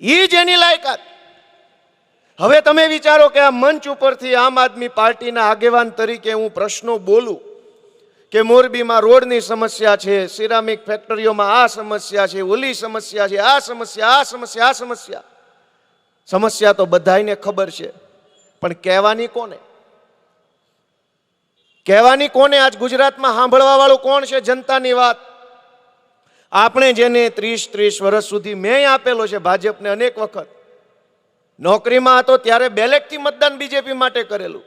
એ જ એની લાયકાત. હવે તમે વિચારો કે આ મંચ ઉપરથી આમ આદમી પાર્ટીના આગેવાન તરીકે હું પ્રશ્નો બોલું કે મોરબીમાં રોડની સમસ્યા છે, સિરામિક ફેક્ટરીઓમાં આ સમસ્યા છે, ઓલી સમસ્યા છે, આ સમસ્યા આ સમસ્યા આ સમસ્યા. સમસ્યા તો બધાયને ખબર છે, પણ કહેવાની કોને? કહેવાની કોને આજ ગુજરાતમાં સાંભળવા વાળું કોણ છે જનતાની વાત? આપણે જેને ત્રીસ ત્રીસ વર્ષ સુધી મેં આપેલો છે ભાજપને અનેક વખત, નોકરીમાં હતો ત્યારે બેલેટથી મતદાન બીજેપી માટે કરેલું.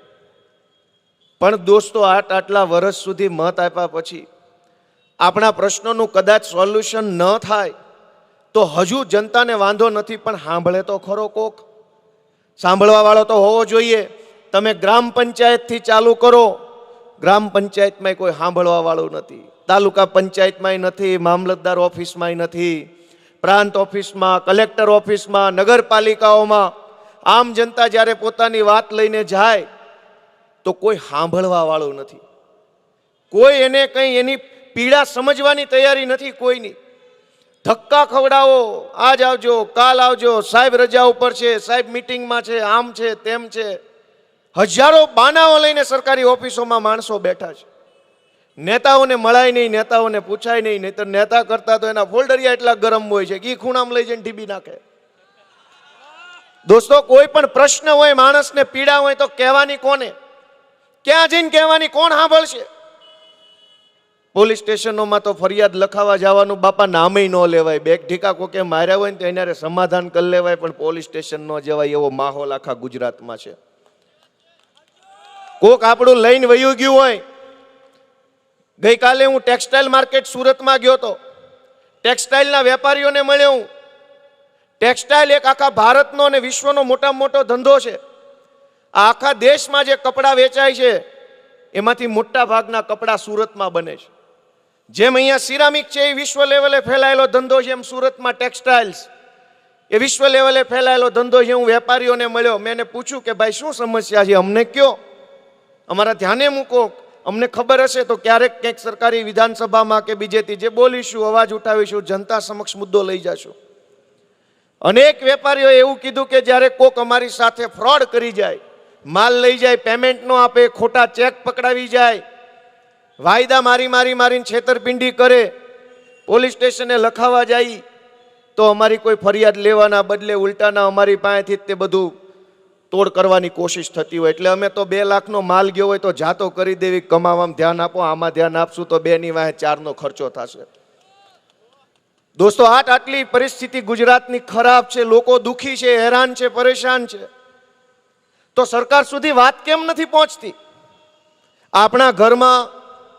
પણ દોસ્તો, આટ આટલા વર્ષ સુધી મત આપ્યા પછી આપણા પ્રશ્નોનું કદાચ સોલ્યુશન ન થાય, તો હજુ જનતાને વાંધો નથી, પણ સાંભળે તો ખરો કોક. સાંભળવાવાળો તો હોવો જોઈએ. તમે ગ્રામ પંચાયતથી ચાલુ કરો. ગ્રામ પંચાયતમાં કોઈ સાંભળવાવાળું નથી. તાલુકા પંચાયતમાંય નથી, મામલતદાર ઓફિસમાંય નથી, પ્રાંત ઓફિસમાં, કલેક્ટર ઓફિસમાં, નગરપાલિકાઓમાં, આમ જનતા જ્યારે પોતાની વાત લઈને જાય, તો કોઈ સાંભળવા વાળું નથી. કોઈ એને કંઈ એની પીડા સમજવાની તૈયારી નથી કોઈની. ધક્કા ખવડાવો, આજ આવજો, કાલ આવજો, સાહેબ રજા ઉપર છે, સાહેબ મિટિંગમાં છે, આમ છે, તેમ છે. હજારો બાનાઓ લઈને સરકારી ઓફિસોમાં માણસો બેઠા છે. નેતાઓને મળાય નહીં, નેતાઓને પૂછાય નહીં, નહીતર નેતા કરતા તો એના ફોલ્ડરિયા એટલા ગરમ હોય છે કે ઈ ખૂણામાં લઈ જઈને ઢીબી નાખે. દોસ્તો, કોઈ પણ પ્રશ્ન હોય, માણસને પીડા હોય તો કહેવાની કોને? ક્યાં જઈને કહેવાની કોણ સાંભળશે? પોલીસ સ્ટેશનોમાં તો ફરિયાદ લખાવા જવાનું બાપા નામે ન લેવાય. બેગ ઢીકા કોકે માર્યા હોય ને તો એને સમાધાન કરી લેવાય, પણ પોલીસ સ્ટેશન ન જવાય એવો માહોલ આખા ગુજરાતમાં છે. કોક આપણું લઈને વયું ગયું હોય ગઈકાલે હું ટેક્સટાઇલ માર્કેટ સુરતમાં ગયો હતો. ટેક્સટાઇલના વેપારીઓને મળ્યો હું. ટેક્સટાઇલ એક આખા ભારતનો અને વિશ્વનો મોટામાં મોટો ધંધો છે. આ આખા દેશમાં જે કપડાં વેચાય છે, એમાંથી મોટા ભાગના કપડાં સુરતમાં બને છે. જેમ અહીંયા સિરામિક છે, એ વિશ્વ લેવલે ફેલાયેલો ધંધો છે એમ સુરતમાં ટેક્સટાઇલ્સ. એ વિશ્વ લેવલે ફેલાયેલો ધંધો છે, હું વેપારીઓને મળ્યો. મેં એને પૂછ્યું કે, ભાઈ, શું સમસ્યા છે? અમને કયો અમારા ધ્યાને મૂકો અમને ખબર હશે તો ક્યારેક ક્યાંક સરકારી વિધાનસભામાં કે બીજેથી જે બોલીશું, અવાજ ઉઠાવીશું, જનતા સમક્ષ મુદ્દો લઈ જશું. અનેક વેપારીઓએ એવું કીધું કે જ્યારે કોક અમારી સાથે ફ્રોડ કરી જાય, માલ લઈ જાય પેમેન્ટ ન આપે, ખોટા ચેક પકડાવી જાય, વાયદા મારી મારી મારીને છેતરપિંડી કરે, પોલીસ સ્ટેશને લખાવા જાય, તો અમારી કોઈ ફરિયાદ લેવાના બદલે ઉલટાના અમારી પાસેથી તે બધું તોડ કરવાની કોશિશ થતી હોય એટલે અમે તો બે લાખનો માલ ગયો હોય તો જાતો કરી દેવી, કમાવામાં ધ્યાન આપો, આમાં ધ્યાન આપશું તો બેની વાહે ચારનો ખર્ચો થશે. દોસ્તો, આટ આટલી પરિસ્થિતિ ગુજરાતની ખરાબ છે, લોકો દુઃખી છે, હેરાન છે, પરેશાન છે. તો સરકાર સુધી વાત કેમ નથી પહોંચતી? આપણા ઘરમાં